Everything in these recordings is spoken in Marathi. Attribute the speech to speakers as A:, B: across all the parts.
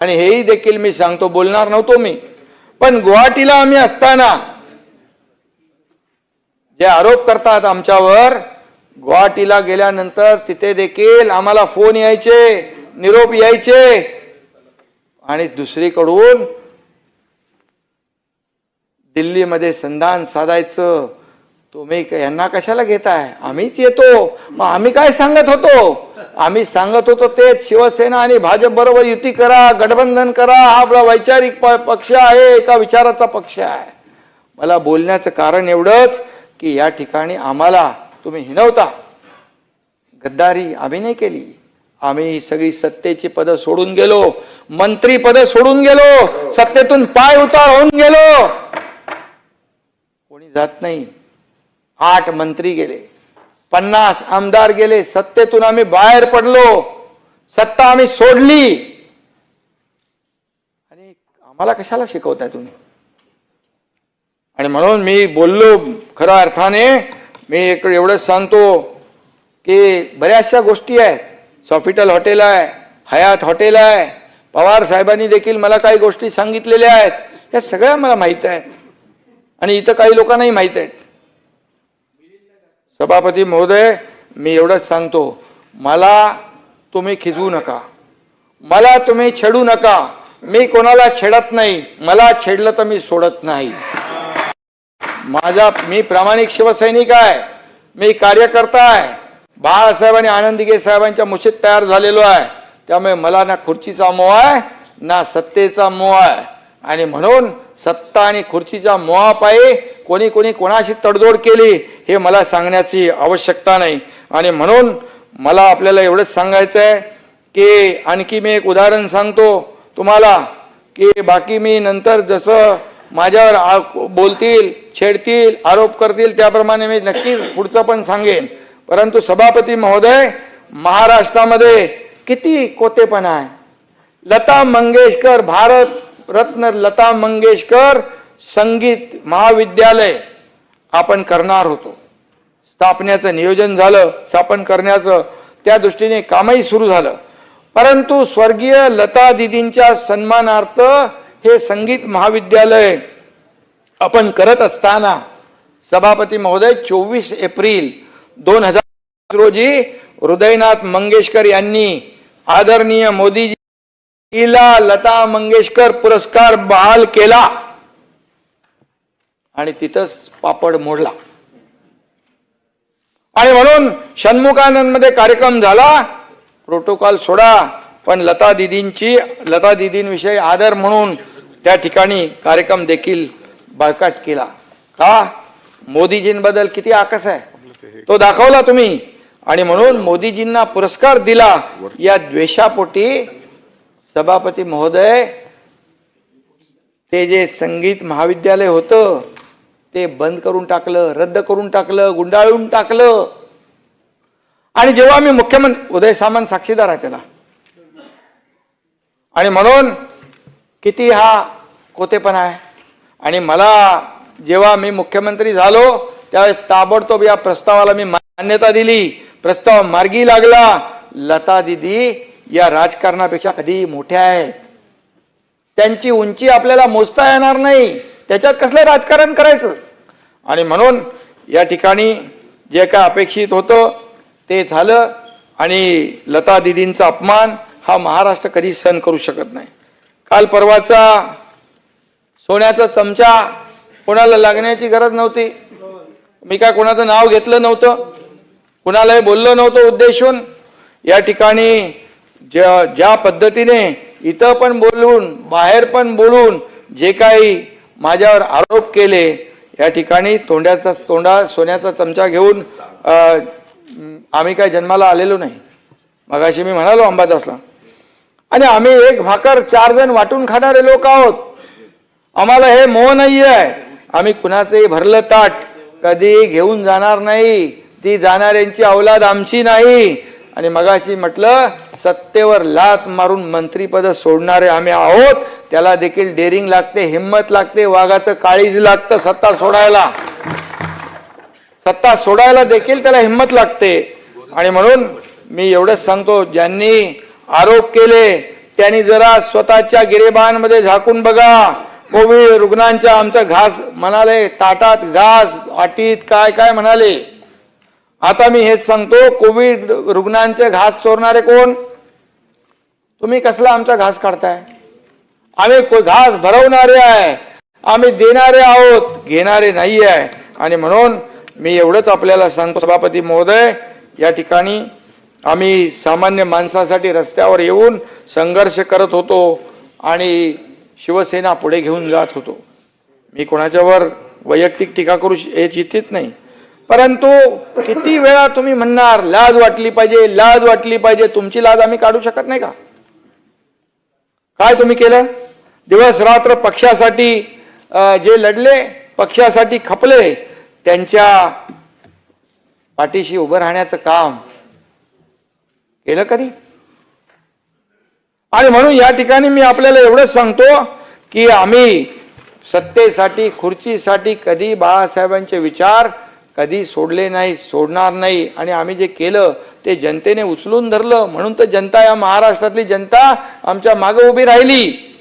A: आणि हेही देखील मी सांगतो बोलणार नव्हतो मी. पण गुवाहाटीला आम्ही असताना जे आरोप करतात आमच्यावर गुवाहाटीला गेल्यानंतर तिथे देखील आम्हाला फोन यायचे निरोप यायचे. आणि दुसरीकडून दिल्लीमध्ये संधान साधायचं. तुम्ही यांना कशाला घेताय? आम्हीच येतो. मग आम्ही काय सांगत होतो? आम्ही सांगत होतो तेच शिवसेना आणि भाजप बरोबर युती करा गठबंधन करा हा आपला वैचारिक पक्ष आहे एका विचाराचा पक्ष आहे. मला बोलण्याचं कारण एवढंच की या ठिकाणी आम्हाला तुम्ही हिनवता. गद्दारी आम्ही नाही केली. आम्ही सगळी सत्तेची पदं सोडून गेलो. मंत्री पदं सोडून गेलो. सत्तेतून पाय उतार होऊन गेलो. कोणी जात नाही. आठ मंत्री गेले. पन्नास आमदार गेले सत्तेतून आम्ही बाहेर पडलो सत्ता आम्ही सोडली. आणि आम्हाला कशाला शिकवताय तुम्ही? आणि म्हणून मी बोललो खऱ्या अर्थाने मी एक एवढंच सांगतो की बऱ्याचशा गोष्टी आहेत. सॉफिटल हॉटेल आहे हयात हॉटेल आहे पवार साहेबांनी देखील मला काही गोष्टी सांगितलेल्या आहेत. या सगळ्या मला माहीत आहेत. आणि इथं काही लोकांनाही माहीत आहेत. सभापती महोदय मी एवढंच सांगतो. मला तुम्ही खिजवू नका. मला तुम्ही छेडू नका. मी कोणाला छेडत नाही. मला छेडलं तर मी सोडत नाही. माझा मी प्रामाणिक शिवसैनिक आहे. मी कार्यकर्ता आहे. बाळासाहेब आणि आनंदीगे साहेबांच्या मुशीत तयार झालेलो आहे. त्यामुळे मला ना खुर्चीचा मोह आहे ना सत्तेचा मोह आहे. आणि म्हणून सत्ता आणि खुर्चीच्या मोहापायी कोणी कोणी कोणाशी तडजोड केली हे मला सांगण्याची आवश्यकता नाही. आणि म्हणून मला आपल्याला एवढंच सांगायचं आहे की आणखी मी एक उदाहरण सांगतो तुम्हाला की बाकी मी नंतर जसं माझ्यावर आ- बोलतील छेडतील आरोप करतील त्याप्रमाणे मी नक्कीच पुढचं पण सांगेन. परंतु सभापती महोदय महाराष्ट्रामध्ये किती कोतेपणा आहे. लता मंगेशकर भारत रत्न लता मंगेशकर संगीत महाविद्यालय आपण करणार होतो. स्थापनेचं नियोजन झालं स्थापन करण्याचं त्या दृष्टीने कामही सुरू झालं. परंतु स्वर्गीय लता दिदींच्या सन्मानार्थ हे संगीत महाविद्यालय आपण करत असताना सभापती महोदय चोवीस एप्रिल दोन हजार रोजी हृदयनाथ मंगेशकर यांनी आदरणीय मोदीजी मोदीजीला लता मंगेशकर पुरस्कार बहाल केला. आणि तिथंच पापड मोडला. आणि म्हणून षण्मुखानंदमध्ये कार्यक्रम झाला. प्रोटोकॉल सोडा पण लता दिदींची लता दिदींविषयी आदर म्हणून त्या ठिकाणी कार्यक्रम देखील बायकाट केला. का? मोदीजींबद्दल किती आकस आहे. तो दाखवला तुम्ही. आणि म्हणून मोदीजींना पुरस्कार दिला या द्वेषापोटी सभापती महोदय ते जे संगीत महाविद्यालय होतं ते बंद करून टाकलं रद्द करून टाकलं गुंडाळून टाकलं. आणि जेव्हा मी मुख्यमंत्री उदय सामंत साक्षीदार आहे त्याला. आणि म्हणून किती हा कोतेपणा आहे. आणि मला जेव्हा मी मुख्यमंत्री झालो त्यावेळेस ताबडतोब या प्रस्तावाला मी मान्यता दिली. प्रस्ताव मार्गी लागला. लता दिदी या राजकारणापेक्षा कधी मोठ्या आहेत. त्यांची उंची आपल्याला मोजता येणार नाही. त्याच्यात कसलं राजकारण करायचं? आणि म्हणून या ठिकाणी जे काय अपेक्षित होतं ते झालं. आणि लता दिदींचा अपमान हा महाराष्ट्र कधी सहन करू शकत नाही. काल परवाचा सोन्याचा चमचा कोणाला लागण्याची गरज नव्हती. मी काय कोणाचं नाव घेतलं नव्हतं? कुणालाही बोललो नव्हतं उद्देशून. या ठिकाणी ज्या ज्या पद्धतीने इथं पण बोलून बाहेर पण बोलून जे काही माझ्यावर आरोप केले या ठिकाणी तोंड्याचा तोंडा सोन्याचा चमचा घेऊन आम्ही काय जन्माला आलेलो नाही. मगाशी मी म्हणालो अंबादासला आणि आम्ही एक भाकर चार जण वाटून खाणारे लोक आहोत. आम्हाला हे मोह नाही आहे आम्ही कुणाचंही भरलं ताट कधी घेऊन जाणार नाही. ती जाणाऱ्यांची अवलाद आमची नाही. आणि मगाशी म्हटलं सत्तेवर लात मारून मंत्रीपद सोडणारे आम्ही आहोत. त्याला देखील डेअरिंग लागते हिंमत लागते वाघाचं काळीज लागतं सत्ता सोडायला. सत्ता सोडायला देखील त्याला हिंमत लागते. आणि म्हणून मी एवढंच सांगतो ज्यांनी आरोप केले त्यांनी जरा स्वतःच्या गिरेबांमध्ये झाकून बघा. कोविड रुग्णांच्या आमचं घास म्हणाले ताटात घास वाटीत काय काय म्हणाले? आता मी हेच सांगतो कोविड रुग्णांचे घास चोरणारे कोण? तुम्ही कसला आमचा घास काढताय? आम्ही को- घास भरवणारे आहे. आम्ही देणारे आहोत घेणारे नाही आहे आणि म्हणून मी एवढंच आपल्याला सांगतो सभापती महोदय या ठिकाणी आम्ही सामान्य माणसासाठी रस्त्यावर येऊन संघर्ष करत होतो आणि शिवसेना पुढे घेऊन जात होतो. मी कोणाच्यावर वैयक्तिक टीका करू श- हे नाही. परंतु किती वेळा तुम्ही म्हणणार लाज वाटली पाहिजे लाज वाटली पाहिजे तुमची लाज आम्ही काढू शकत नाही का? काय तुम्ही केलं? दिवस रात्र पक्षासाठी जे लढले पक्षासाठी खपले त्यांच्या पाठीशी उभं राहण्याचं काम केलं कधी? आणि म्हणून या ठिकाणी मी आपल्याला एवढंच सांगतो की आम्ही सत्तेसाठी खुर्चीसाठी कधी बाळासाहेबांचे विचार कधी सोडले नाही सोडणार नाही. आणि आम्ही जे केलं ते जनतेने उचलून धरलं. म्हणून तर जनता या महाराष्ट्रातली जनता आमच्या मागे उभी राहिली.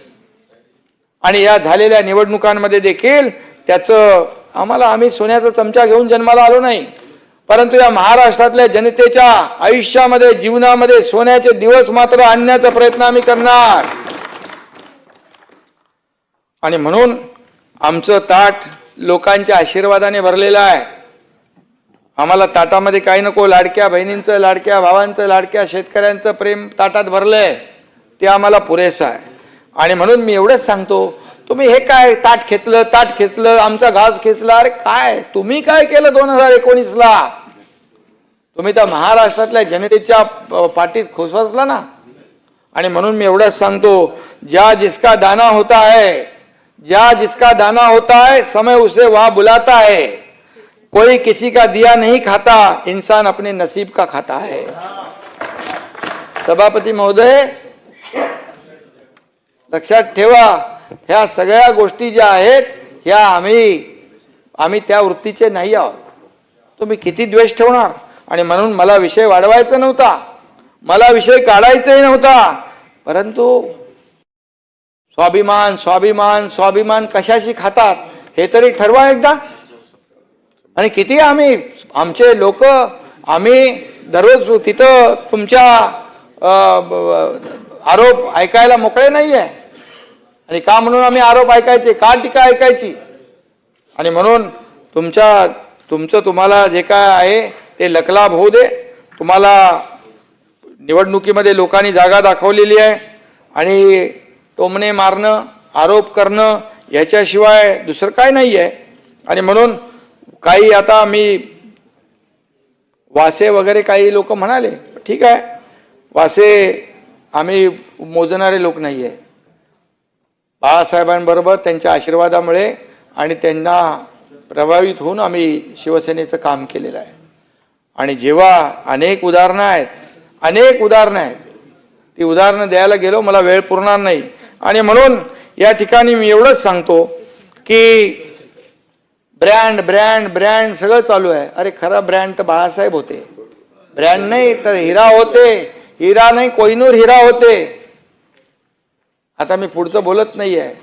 A: आणि या झालेल्या निवडणुकांमध्ये देखील त्याचं आम्हाला आम्ही सोन्याचा चमचा घेऊन जन्माला आलो नाही. परंतु या महाराष्ट्रातल्या जनतेच्या आयुष्यामध्ये जीवनामध्ये सोन्याचे दिवस मात्र आणण्याचा प्रयत्न आम्ही करणार. आणि म्हणून आमचं ताट लोकांच्या आशीर्वादाने भरलेलं आहे. आम्हाला ताटामध्ये काही नको लाडक्या बहिणींचं लाडक्या भावांचं लाडक्या शेतकऱ्यांचं प्रेम ताटात भरलंय ते आम्हाला पुरेसं आहे. आणि म्हणून मी एवढंच सांगतो तुम्ही हे काय ताट खेचलं ताट खेचलं आमचा घास खेचला अरे काय? तुम्ही काय केलं दोन हजार एकोणीसला? तुम्ही तर महाराष्ट्रातल्या जनतेच्या पाठीत खोसवसला ना? आणि म्हणून मी एवढंच सांगतो ज्या जिसका दाना होता है ज्या जिसका दाना होता है समय उसे वहां बुलाता है कोई किसी का दिया नहीं खाता इंसान अपने नसीब का खाता है। सभापती महोदय लक्षात ठेवा ह्या सगळ्या गोष्टी ज्या आहेत ह्या आम्ही आम्ही त्या वृत्तीचे नाही आहोत. तुम्ही किती द्वेष ठेवणार? आणि म्हणून मला विषय वाढवायचा नव्हता. मला विषय काढायचाही नव्हता. परंतु स्वाभिमान स्वाभिमान स्वाभिमान कशाशी खातात हे तरी ठरवा एकदा. आणि किती आम्ही आमचे लोक आम्ही दररोज तिथं तुमच्या ब- आरोप ऐकायला मोकळे नाही आहे आणि का म्हणून आम्ही आरोप ऐकायचे? का टीका ऐकायची? आणि म्हणून तुमच्या तुमचं तुम्हाला जे काय आहे ते लकलाभ होऊ दे. तुम्हाला निवडणुकीमध्ये लोकांनी जागा दाखवलेली आहे. आणि टोमणे मारणं आरोप करणं याच्याशिवाय दुसरं काय नाही आहे आणि म्हणून काही आता मी वासे वगैरे काही लोक म्हणाले ठीक आहे वासे आम्ही मोजणारे लोक नाही आहे. बाळासाहेबांबरोबर त्यांच्या आशीर्वादामुळे आणि त्यांना प्रभावित होऊन आम्ही शिवसेनेचं काम केलेलं आहे. आणि जेव्हा अनेक उदाहरणं आहेत अनेक उदाहरणं आहेत ती उदाहरणं द्यायला गेलो मला वेळ पुरणार नाही. आणि म्हणून या ठिकाणी मी एवढंच सांगतो की ब्रँड ब्रँड ब्रँड सगळं चालू आहे. अरे खरा ब्रँड तर बाळासाहेब होते. ब्रँड नाही तर हिरा होते. हिरा नाही कोहिनूर हिरा होते. आता मी पुढचं बोलत नाही आहे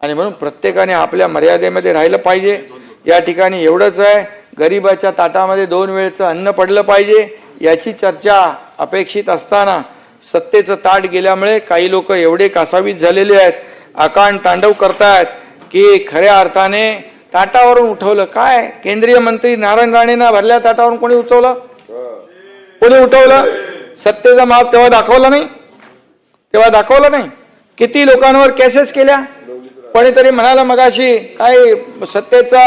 A: आणि म्हणून प्रत्येकाने आपल्या मर्यादेमध्ये राहिलं पाहिजे. या ठिकाणी एवढंच आहे. गरिबाच्या ताटामध्ये दोन वेळचं अन्न पडलं पाहिजे. याची चर्चा अपेक्षित असताना सत्तेचं ताट गेल्यामुळे काही लोक एवढे कासावीस झालेले आहेत. आकांड तांडव करतायत. की खऱ्या अर्थाने ताटावरून उठवलं. काय? केंद्रीय मंत्री नारायण राणेंना भरल्या ताटावरून कोणी उठवलं? कोणी उठवलं? सत्तेचा माप तेव्हा दाखवला नाही. तेव्हा दाखवलं नाही. किती लोकांवर केसेस केल्या? कोणीतरी म्हणाला मगाशी काय सत्तेचा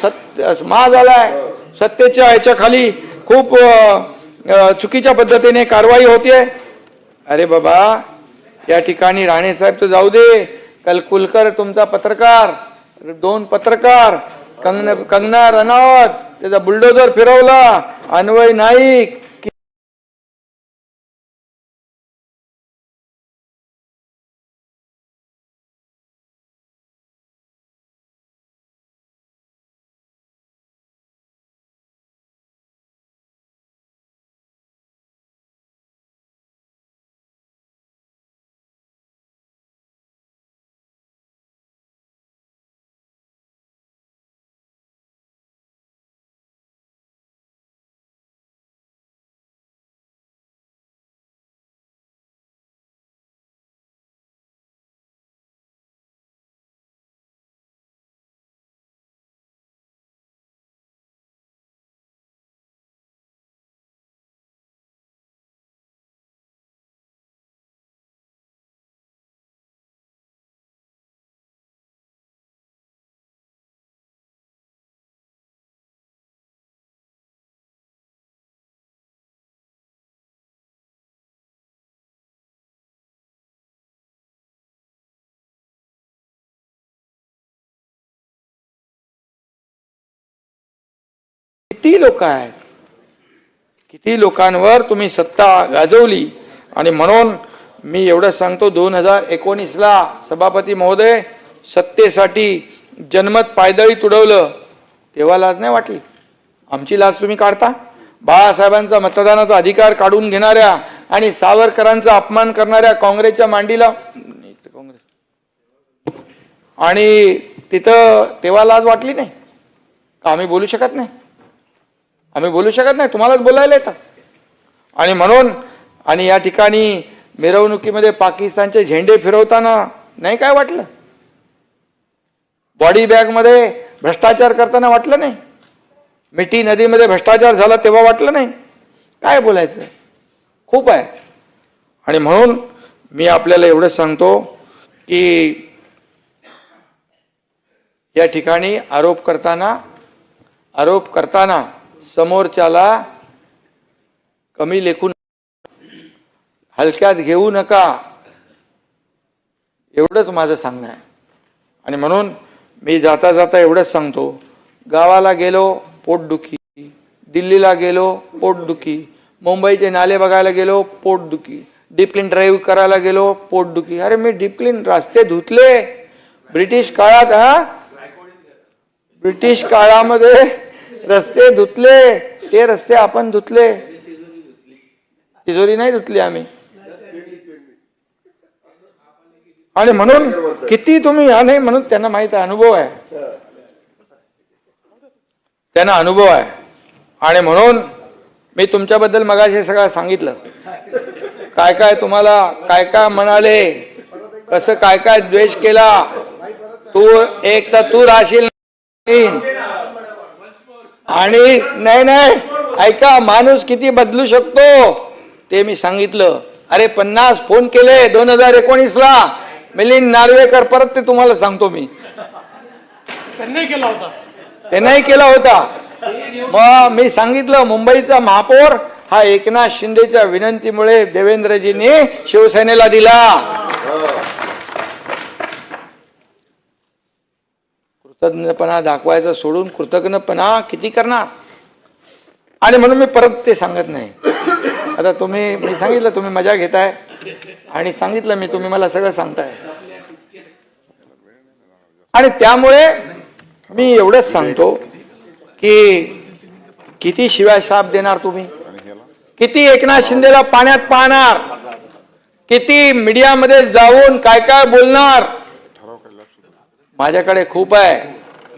A: सत् सत्य मा झालाय. सत्तेच्या याच्या खाली खूप चुकीच्या पद्धतीने कारवाई होतीये. अरे बाबा या ठिकाणी राणे साहेब तर जाऊ दे. कलकुलकर तुमचा पत्रकार दोन पत्रकार कंगना कंगना रनावत त्याचा बुलडोजर फिरवला अन्वय नाईक किती लोक आहेत? किती लोकांवर तुम्ही सत्ता गाजवली? आणि म्हणून मी एवढं सांगतो दोन हजार एकोणीसला सभापती महोदय सत्तेसाठी जनमत पायदळी तुडवलं तेव्हा लाज नाही वाटली? आमची लाज तुम्ही काढता? बाळासाहेबांचा मतदानाचा अधिकार काढून घेणाऱ्या आणि सावरकरांचा अपमान करणाऱ्या काँग्रेसच्या मांडीला काँग्रेस आणि तिथं तेव्हा लाज वाटली नाही? का आम्ही बोलू शकत नाही? आम्ही बोलू शकत नाही तुम्हालाच बोलायला येतं. आणि म्हणून आणि या ठिकाणी मिरवणुकीमध्ये पाकिस्तानचे झेंडे फिरवताना नाही काय वाटलं? बॉडी बॅगमध्ये भ्रष्टाचार करताना वाटलं नाही? मिठी नदीमध्ये भ्रष्टाचार झाला तेव्हा वाटलं नाही? काय बोलायचं? खूप आहे. आणि म्हणून मी आपल्याला एवढंच सांगतो की या ठिकाणी आरोप करताना आरोप करताना समोरच्याला कमी लेखून हलक्यात घेऊ नका. एवढंच माझं सांगणं आहे. आणि म्हणून मी जाता जाता एवढंच सांगतो. गावाला गेलो पोटदुखी दिल्लीला गेलो पोटदुखी मुंबईचे नाले बघायला गेलो पोटदुखी डिप्लिन ड्राईव्ह करायला गेलो पोटदुखी अरे मी डिप्लिन रस्ते धुतले. ब्रिटिश काळात हा? ब्रिटिश काळामध्ये रस्ते धुतले ते रस्ते आपण धुतले. तिजोरी नाही धुतली आम्ही. आणि म्हणून किती तुम्ही या नाही म्हणून त्यांना माहीत आहे अनुभव आहे. त्यांना अनुभव आहे. आणि म्हणून मी तुमच्याबद्दल मगाशी सगळं सांगितलं. काय काय तुम्हाला काय काय म्हणाले कसं काय काय द्वेष केला तू एक तर तू राहशील आणि नाही नाही ऐका माणूस किती बदलू शकतो? ते मी सांगितलं. अरे पन्नास फोन केले दोन हजार एकोणीस ला मिलिंद नार्वेकर परत ते तुम्हाला सांगतो मी.
B: त्यांनी केला होता.
A: ते नाही केला होता. मग मी सांगितलं मुंबईचा महापौर हा एकनाथ शिंदेच्या विनंतीमुळे देवेंद्रजींनी शिवसेनेला दिला. कृतज्ञपणा दाखवायचा सोडून कृतज्ञपणा किती करणार? आणि म्हणून मी परत ते सांगत नाही. आता तुम्ही मी सांगितलं तुम्ही मजा घेताय. आणि सांगितलं मी तुम्ही मला सगळं सांगताय. आणि त्यामुळे मी एवढंच सांगतो की किती शिवाय शाप देणार तुम्ही? किती एकनाथ शिंदेला पाण्यात पाहणार? किती मीडियामध्ये जाऊन काय काय बोलणार? माझ्याकडे खूप आहे.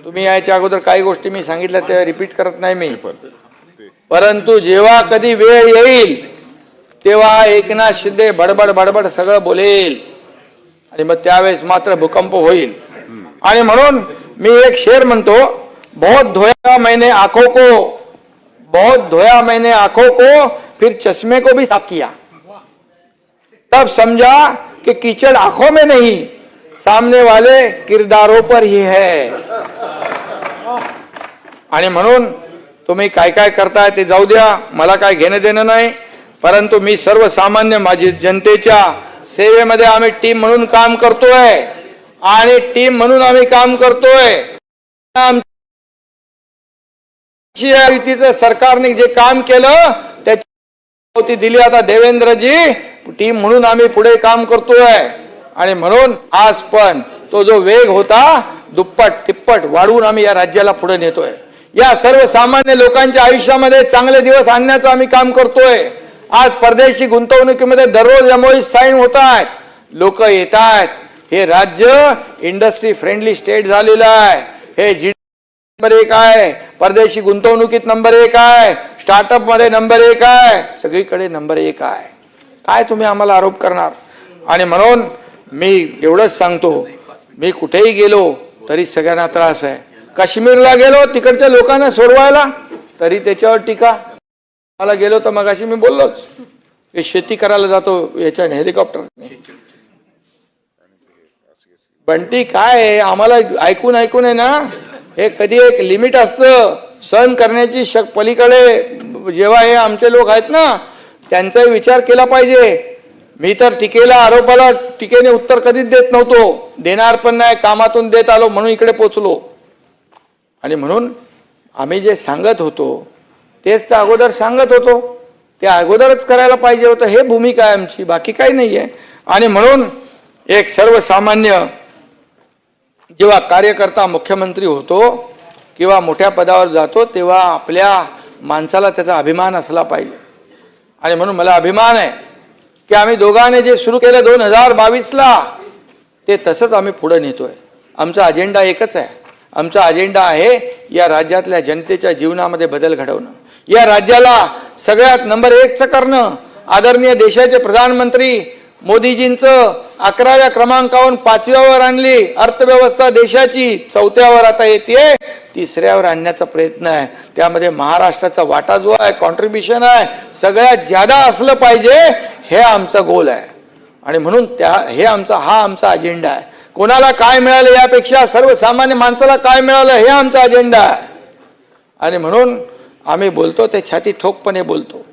A: तुम्ही याच्या अगोदर काही गोष्टी मी सांगितल्या त्या रिपीट करत नाही मी. परंतु जेव्हा कधी वेळ येईल तेव्हा एकनाथ शिंदे बडबड बडबड सगळं बोलेल. आणि मग त्यावेळेस मात्र भूकंप होईल. आणि म्हणून मी एक शेर म्हणतो बहुत धोया मैंने आंखों को बहुत धोया मैंने आंखों को फिर चश्मे को भी साफ किया। तब समझा कि कीचड़ आंखों में नहीं सामने वाले किरदारों पर ही है। आणि म्हणून तुम्ही काय काय करताय ते जाऊ द्या मला काय घेणं देणं नाही परंतु मी सर्वसामान्य माझी जनतेच्या सेवेमध्ये आम्ही टीम म्हणून काम करतोय आणि टीम म्हणून आम्ही काम करतोय. आम- युतीचं सरकारने जे काम केलं त्याची दिली आता देवेंद्रजी टीम म्हणून आम्ही पुढे काम करतोय. आणि म्हणून आज पण तो जो वेग होता दुप्पट तिप्पट वाढवून आम्ही या राज्याला पुढे नेतोय. या सर्वसामान्य लोकांच्या आयुष्यामध्ये चांगले दिवस आणण्याचं आम्ही काम करतोय. आज परदेशी गुंतवणुकीमध्ये दररोज एमओई साईन होत आहेत लोक येत आहेत हे राज्य इंडस्ट्री फ्रेंडली स्टेट झालेलं आहे. हे जी नंबर एक आहे. परदेशी गुंतवणुकीत नंबर एक आहे. स्टार्टअपमध्ये नंबर एक आहे. सगळीकडे नंबर एक आहे. काय तुम्ही आम्हाला आरोप करणार? आणि म्हणून मी एवढंच सांगतो मी कुठेही गेलो तरी सगळ्यांना त्रास आहे. काश्मीरला गेलो तिकडच्या लोकांना सोडवायला तरी त्याच्यावर टीका. मला गेलो तर मग मी बोललोच की शेती करायला जातो याच्या हेलिकॉप्टर. बंटी काय आहे? आम्हाला ऐकून ऐकून आहे ना हे कधी एक लिमिट असतं. सहन करण्याची शक पलीकडे जेव्हा हे आमचे लोक आहेत ना त्यांचाही विचार केला पाहिजे. मी तर टीकेला आरोपाला टीकेने उत्तर कधीच देत नव्हतो. देणार पण नाही कामातून देत आलो म्हणून इकडे पोचलो. आणि म्हणून आम्ही जे सांगत होतो तेच तर अगोदर सांगत होतो. ते अगोदरच करायला पाहिजे होतं. हे भूमिका आहे आमची बाकी काही नाही आहे आणि म्हणून एक सर्वसामान्य जेव्हा कार्यकर्ता मुख्यमंत्री होतो किंवा मोठ्या पदावर जातो तेव्हा आपल्या माणसाला त्याचा अभिमान असला पाहिजे. आणि म्हणून मला अभिमान आहे की आम्ही दोघांनी जे सुरू केलं दोन हजार बावीसला ते तसंच आम्ही पुढं नेतोय. आमचा अजेंडा एकच आहे. आमचा अजेंडा आहे या राज्यातल्या जनतेच्या जीवनामध्ये बदल घडवणं. या राज्याला सगळ्यात नंबर एकचं करणं. आदरणीय देशाचे प्रधानमंत्री मोदीजींचं अकराव्या क्रमांकावरून पाचव्यावर आणली अर्थव्यवस्था देशाची चौथ्यावर आता येते तिसऱ्यावर आणण्याचा प्रयत्न आहे. त्यामध्ये महाराष्ट्राचा वाटा जो आहे कॉन्ट्रीब्युशन आहे सगळ्यात ज्यादा असलं पाहिजे हे आमचा गोल आहे. आणि म्हणून त्या हे आमचा हा आमचा अजेंडा आहे. कोणाला काय मिळालं यापेक्षा सर्वसामान्य माणसाला काय मिळालं हे आमचा अजेंडा आहे. आणि म्हणून आम्ही बोलतो ते छाती ठोकपणे बोलतो.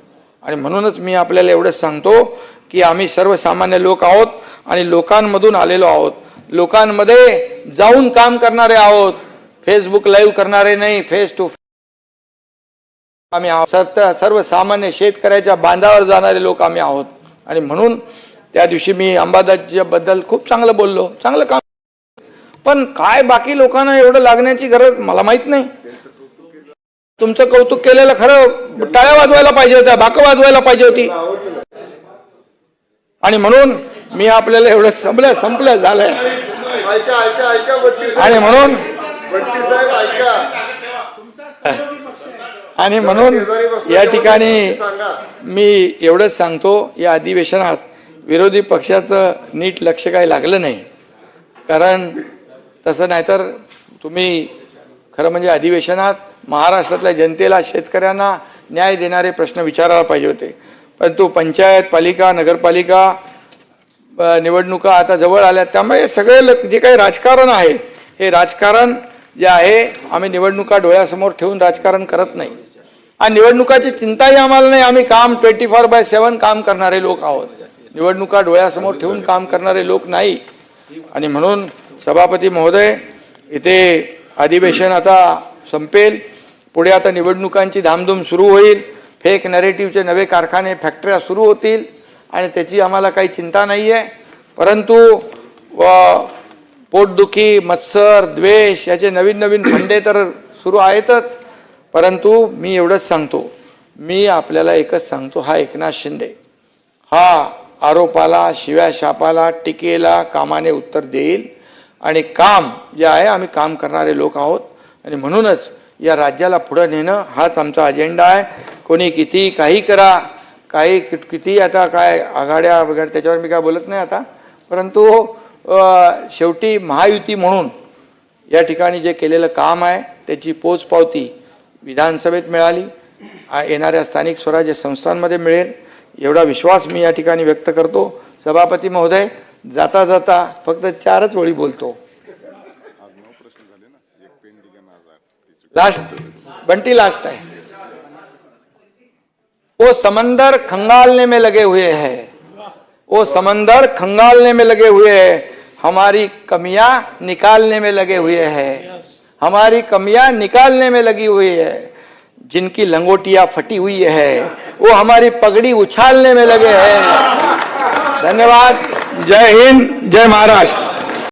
A: आणि म्हणूनच मी आपल्याला एवढंच सांगतो की आम्ही सर्वसामान्य लोक आहोत आणि लोकांमधून आलेलो आहोत. लोकांमध्ये जाऊन काम करणारे आहोत. फेसबुक लाईव्ह करणारे नाही फेस टू आम्ही आहोत. सर्वसामान्य शेतकऱ्याच्या बांधावर जाणारे लोक आम्ही आहोत. आणि म्हणून त्या दिवशी मी अंबादासच्या बद्दल खूप चांगलं बोललो. चांगलं काम पण काय बाकी लोकांना एवढं लागण्याची गरज मला माहीत नाही. तुमचं कौतुक केलेलं खरं टाळ्या वाजवायला पाहिजे होत्या बाकं वाजवायला पाहिजे होती. आणि म्हणून मी आपल्याला एवढं संपलं संपलं झालंय. आणि म्हणून आणि म्हणून या ठिकाणी मी एवढंच सांगतो या अधिवेशनात विरोधी पक्षाचं नीट लक्ष काही लागलं नाही. कारण तसं नाहीतर तुम्ही खरं म्हणजे अधिवेशनात महाराष्ट्रातल्या जनतेला शेतकऱ्यांना न्याय देणारे प्रश्न विचारायला पाहिजे होते. परंतु पंचायत पालिका नगरपालिका निवडणुका आता जवळ आल्या त्यामुळे सगळे लोक जे काही राजकारण आहे हे राजकारण जे आहे आम्ही निवडणुका डोळ्यासमोर ठेवून राजकारण करत नाही. आणि निवडणुकाची चिंताही आम्हाला नाही. आम्ही काम ट्वेंटी फोर बाय सेवन काम करणारे लोक आहोत. निवडणुका डोळ्यासमोर ठेवून काम करणारे लोक नाही. आणि म्हणून सभापती महोदय इथे अधिवेशन आता संपेल. पुढे आता निवडणुकांची धामधूम सुरू होईल. फेक नॅरेटिव्हचे नवे कारखाने फॅक्टऱ्या सुरू होतील. आणि त्याची आम्हाला काही चिंता नाही आहे परंतु व पोटदुखी मत्सर द्वेष याचे नवीन नवीन फंडे तर सुरू आहेतच. परंतु मी एवढंच सांगतो मी आपल्याला एकच सांगतो हा एकनाथ शिंदे. हा आरोपाला शिव्या शापाला टीकेला कामाने उत्तर देईल आणि काम जे आहे आम्ही काम करणारे लोक आहोत. आणि म्हणूनच या राज्याला पुढं नेणं हाच आमचा अजेंडा आहे. कोणी किती काही करा काही किती आता काय आघाड्या वगैरे त्याच्यावर मी काय बोलत नाही आता. परंतु शेवटी महायुती म्हणून या ठिकाणी जे केलेलं काम आहे त्याची पोचपावती विधानसभेत मिळाली. येणाऱ्या स्थानिक स्वराज्य संस्थांमध्ये मिळेल. एवढा विश्वास मी या ठिकाणी व्यक्त करतो. सभापती महोदय जाता जाता फक्त चारच ओळी बोलतो. लास्ट बंटी लास्ट है वो समंदर खंगालने में लगे हुए हैं. वो समंदर खंगालने में लगे हुए हैं. हमारी कमियां निकालने में लगे हुए हैं. हमारी कमियाँ निकालने में लगी हुई है। जिनकी लंगोटिया फटी हुई है, वो हमारी पगड़ी उछालने में लगे हैं। धन्यवाद। जय हिंद, जय महाराष्ट्र।